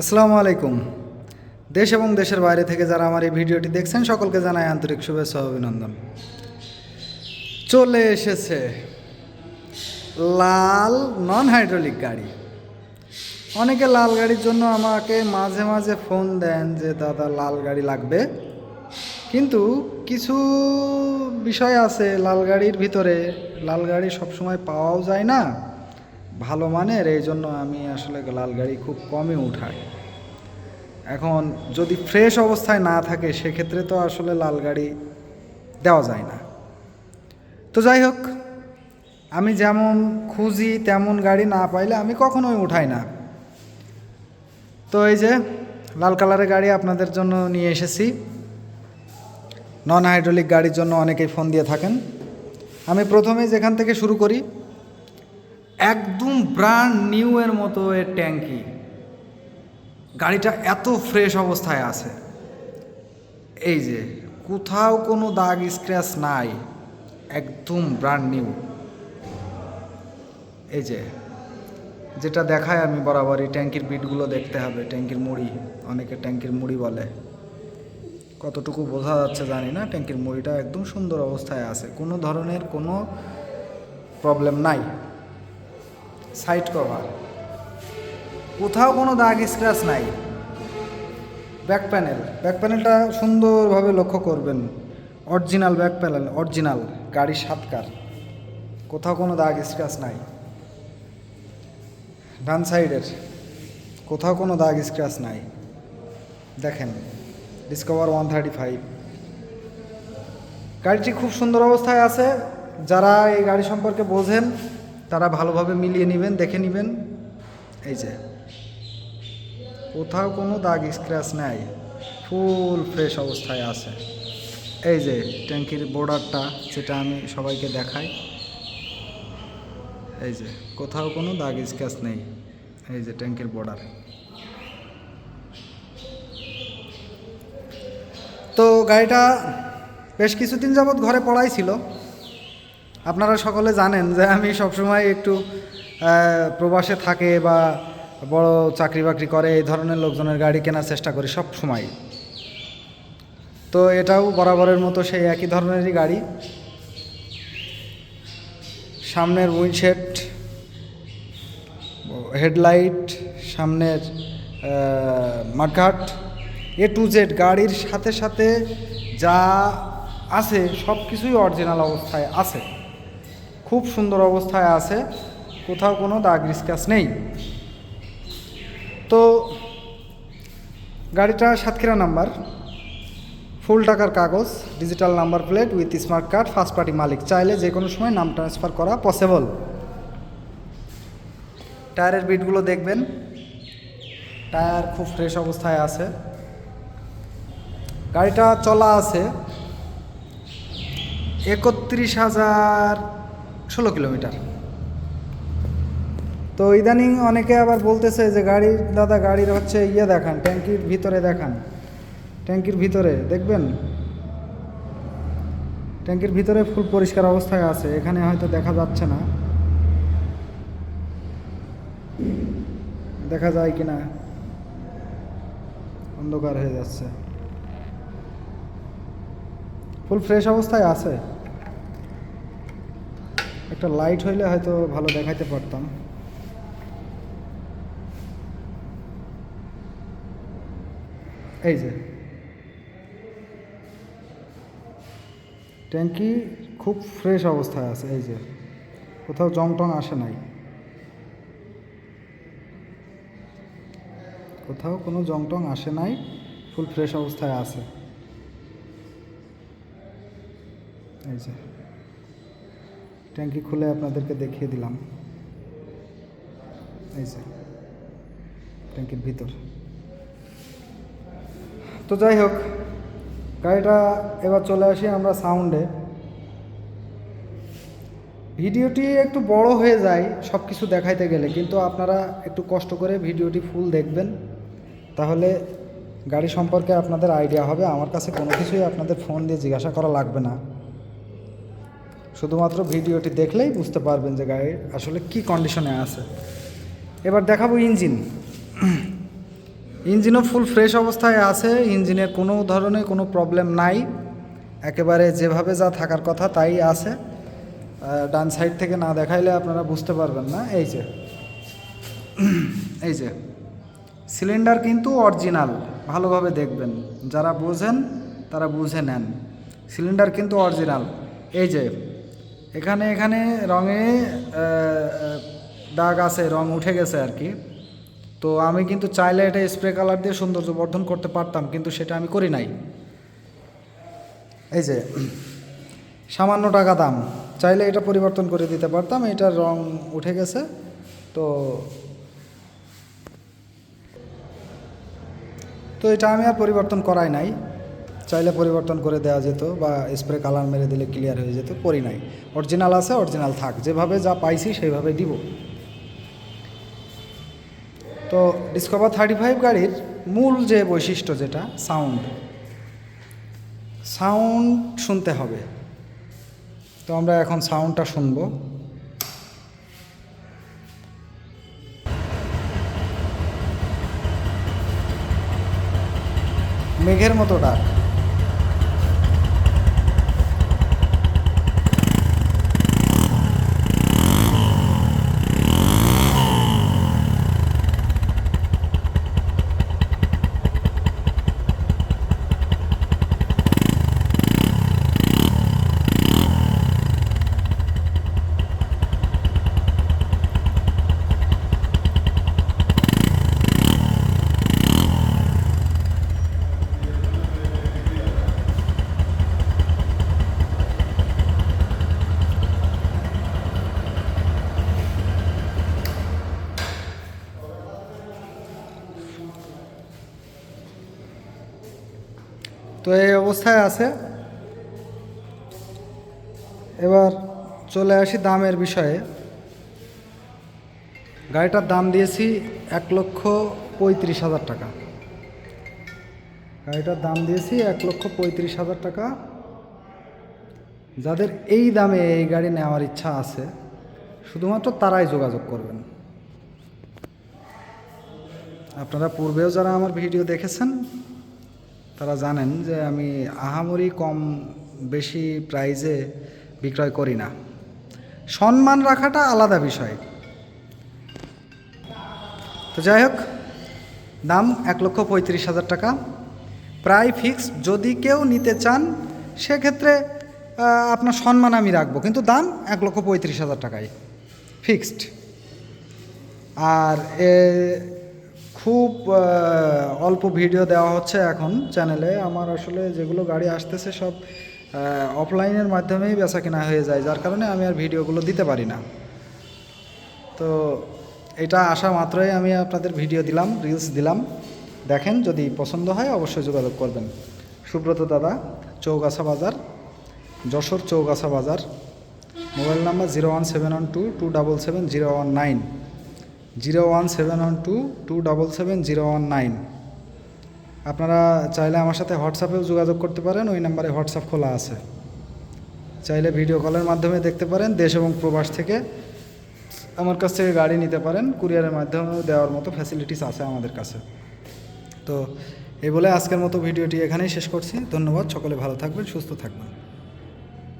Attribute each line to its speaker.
Speaker 1: আসসালামু আলাইকুম। দেশ এবং দেশের বাইরে থেকে যারা আমার এই ভিডিওটি দেখছেন, সকলকে জানাই আন্তরিক শুভেচ্ছা অভিনন্দন। চলে এসেছে লাল নন হাইড্রোলিক গাড়ি। অনেকে লাল গাড়ির জন্য আমাকে মাঝে মাঝে ফোন দেন যে, দাদা, লাল গাড়ি লাগবে? কিন্তু কিছু বিষয় আছে লাল গাড়ির ভিতরে। লাল গাড়ি সবসময় পাওয়াও যায় না। ভালো মানের, এই জন্য আমি আসলে লাল গাড়ি খুব কমই উঠাই। এখন যদি ফ্রেশ অবস্থায় না থাকে, সেক্ষেত্রে তো আসলে লাল গাড়ি দেওয়া যায় না। তো যাই হোক, আমি যেমন খুঁজি তেমন গাড়ি না পাইলে আমি কখনোই উঠাই না। তো এই যে, লাল কালারের গাড়ি আপনাদের জন্য নিয়ে এসেছি। নন হাইড্রোলিক গাড়ির জন্য অনেকেই ফোন দিয়ে থাকেন। আমি প্রথমে যেখান থেকে শুরু করি একদম ব্র্যান্ড নিউ এর মতো এর ট্যাঙ্কি। গাড়িটা এত ফ্রেশ অবস্থায় আছে। এই যে, কোথাও কোনো দাগ স্ক্র্যাচ নাই। একদম ব্র্যান্ড নিউ এই যে, যেটা দেখায় আমি বরাবরই, ট্যাঙ্কির বিটগুলো দেখতে হবে, ট্যাঙ্কির মুড়ি, অনেকে ট্যাঙ্কির মুড়ি বলে। কতটুকু বোঝা যাচ্ছে জানি না, ট্যাঙ্কির মুড়িটা একদম সুন্দর অবস্থায় আছে। কোনো ধরনের কোনো প্রবলেম নাই। Side cover. কোথাও কোনো দাগ স্ক্র্যাচ নাই। ব্যাক প্যানেল ব্যাক প্যানেলটা সুন্দরভাবে লক্ষ্য করবেন। অরিজিনাল ব্যাক প্যানেল অরিজিনাল গাড়ির সাতকার। কোথাও কোনো দাগ স্ক্র্যাচ নাই। ডান সাইডের। কোথাও কোনো দাগ স্ক্র্যাচ নাই। দেখেন ডিসকভার ওয়ান থার্টি ফাইভ গাড়িটি খুব সুন্দর অবস্থায় আছে। যারা এই গাড়ি সম্পর্কে বোঝেন তারা ভালোভাবে মিলিয়ে নেবেন, দেখে নেবেন। এই যে। কোথাও কোনো দাগ স্ক্র্যাচ নাই। ফুল ফ্রেশ অবস্থায় আছে। এই যে ট্যাঙ্কির বর্ডারটা যেটা আমি সবাইকে দেখাই। এই যে, কোথাও কোনো দাগ স্ক্র্যাচ নেই। এই যে ট্যাঙ্কির বর্ডার তো গাড়িটা বেশ কিছুদিন যাবৎ ঘরে পড়াই ছিল। আপনারা সকলে জানেন যে আমি সবসময় একটু প্রবাসে থাকে বা বড় চাকরি বাকরি করে, এই ধরনের লোকজনের গাড়ি কেনার চেষ্টা করি সব সময় তো এটাও বরাবরের মতো সেই একই ধরনেরই গাড়ি। সামনের উইন্ডশেড, হেডলাইট, সামনের মাঠঘাট, এ টু জেড গাড়ির সাথে সাথে যা আছে সব কিছুই অরিজিনাল অবস্থায় আছে। খুব সুন্দর অবস্থায় আছে, কোথাও কোনো দাগ রিসকাস নেই। তো গাড়িটা সাতক্ষীরা নাম্বার, ফুল টাকার কাগজ, digital number plate with smart card first party মালিক চাইলে যে কোনো সময় নাম ট্রান্সফার করা পসিবল টায়ারের বিটগুলো দেখবেন, টায়ার খুব ফ্রেশ অবস্থায় আছে। গাড়িটা চলা আছে একত্রিশ হাজার ষোলো কিলোমিটার। তো ইদানিং অনেকে আবার বলতেছে যে গাড়ির, দাদা গাড়ির হচ্ছে ইয়ে দেখান, ট্যাঙ্কির ভিতরে দেখান। ট্যাঙ্কির ভিতরে, দেখবেন? ট্যাঙ্কির ভিতরে ফুল পরিষ্কার অবস্থায় আছে, এখানে হয়তো দেখা যাচ্ছে না। দেখা যায় কি না অন্ধকার হয়ে যাচ্ছে। ফুল ফ্রেশ অবস্থায় আছে। একটা লাইট হইলে হয়তো ভালো দেখাইতে পারতাম। এই যে। ট্যাঙ্কি খুব ফ্রেশ অবস্থায় আছে, এই যে। কোথাও জং টং আসে নাই। কোথাও কোনো জং টং আসে নাই ফুল ফ্রেশ অবস্থায় আছে। এই যে। ট্যাঙ্কি খুলে আপনাদেরকে দেখিয়ে দিলাম। এই যে, ট্যাঙ্কির ভিতর। তো যাই হোক, গাড়িটা এবার চলে আসি আমরা সাউন্ডে। ভিডিওটি একটু বড় হয়ে যায় সব কিছু দেখাইতে গেলে, কিন্তু আপনারা একটু কষ্ট করে ভিডিওটি ফুল দেখবেন। তাহলে গাড়ি সম্পর্কে আপনাদের আইডিয়া হবে। আমার কাছে কোনো কিছুই আপনাদের ফোন দিয়ে জিজ্ঞাসা করা লাগবে না। শুধুমাত্র ভিডিওটি দেখলেই বুঝতে পারবেন যে গাড়ি আসলে কি কন্ডিশনে আছে। এবার দেখাবো ইঞ্জিন ইঞ্জিনও ফুল ফ্রেশ অবস্থায় আছে ইঞ্জিনের কোনো ধরনের কোনো প্রবলেম নাই। একেবারে যেভাবে যা থাকার কথা তাই আছে। ডান সাইড থেকে না দেখাইলে আপনারা বুঝতে পারবেন না। এই যে এই যে সিলিন্ডার কিন্তু অরিজিনাল ভালোভাবে দেখবেন। যারা বোঝেন, তারা বুঝে নেন। সিলিন্ডার কিন্তু অরিজিনাল এই যে এখানে এখানে রঙে দাগ আছে, রং উঠে গেছে আর কি। তো আমি কিন্তু চাইলে এটা স্প্রে কালার দিয়ে সৌন্দর্য বর্ধন করতে পারতাম, কিন্তু সেটা আমি করি নাই। এই যে, সামান্য টাকা দাম। চাইলে এটা পরিবর্তন করে দিতে পারতাম, এটার রং উঠে গেছে, তো তো এটা আমি আর পরিবর্তন করাই নাই। চাইলে পরিবর্তন করে দেওয়া যেত বা স্প্রে কালার মেরে দিলে ক্লিয়ার হয়ে যেত, করি নাই। অরিজিনাল আছে অরিজিনাল থাক, যেভাবে যা পাইছি সেইভাবে দিব। তো ডিসকভার থার্টি ফাইভ গাড়ির মূল যে বৈশিষ্ট্য যেটা সাউন্ড সাউন্ড শুনতে হবে। তো আমরা এখন সাউন্ডটা শুনব। মেঘের মতো ডাক। তো এই অবস্থায় আছে। এবার চলে আসি দামের বিষয়ে। গাড়িটার দাম দিয়েছি এক লক্ষ পঁয়ত্রিশ হাজার টাকা। গাড়িটার দাম দিয়েছি এক লক্ষ পঁয়ত্রিশ হাজার টাকা। যাদের এই দামে এই গাড়ি নেওয়ার ইচ্ছা আছে, শুধুমাত্র তারাই যোগাযোগ করবেন। আপনারা পূর্বেও যারা আমার ভিডিও দেখেছেন তারা জানেন যে আমি আহামরি কম বেশি প্রাইজে বিক্রয় করি না। সম্মান রাখাটা আলাদা বিষয়। তো যাই হোক, দাম এক লক্ষ পঁয়ত্রিশ হাজার টাকা। প্রায় ফিক্স যদি কেউ নিতে চান, সেক্ষেত্রে আপনার সম্মান আমি রাখব। কিন্তু দাম এক লক্ষ পঁয়ত্রিশ হাজার টাকায়। ফিক্সড আর খুব অল্প ভিডিও দেওয়া হচ্ছে এখন চ্যানেলে। আমার আসলে যেগুলো গাড়ি আসতেছে সব অফলাইনের মাধ্যমেই বেচা কেনা হয়ে যায়। যার কারণে আমি আর ভিডিওগুলো দিতে পারি না। তো এটা আসা মাত্রই আমি আপনাদের ভিডিও দিলাম রিলস দিলাম। দেখেন, যদি পছন্দ হয় অবশ্যই যোগাযোগ করবেন। সুব্রত দাদা, চৌগাছা বাজার, যশোর চৌগাছা বাজার। Mobile number zero one seven one two two double seven zero one nine. Zero one seven one two two double seven zero one nine. আপনারা চাইলে আমার সাথে হোয়াটসঅ্যাপেও যোগাযোগ করতে পারেন, ওই নাম্বারে হোয়াটসঅ্যাপ খোলা আছে। চাইলে ভিডিও কলের মাধ্যমে দেখতে পারেন, দেশ এবং প্রবাস থেকে আমার কাছ থেকে গাড়ি নিতে পারেন, কুরিয়ারের মাধ্যমেও দেওয়ার মতো ফ্যাসিলিটিস আছে আমাদের কাছে। তো এই বলে আজকের মতো ভিডিওটি এখানেই শেষ করছি। ধন্যবাদ, সকলে ভালো থাকবেন, সুস্থ থাকবেন।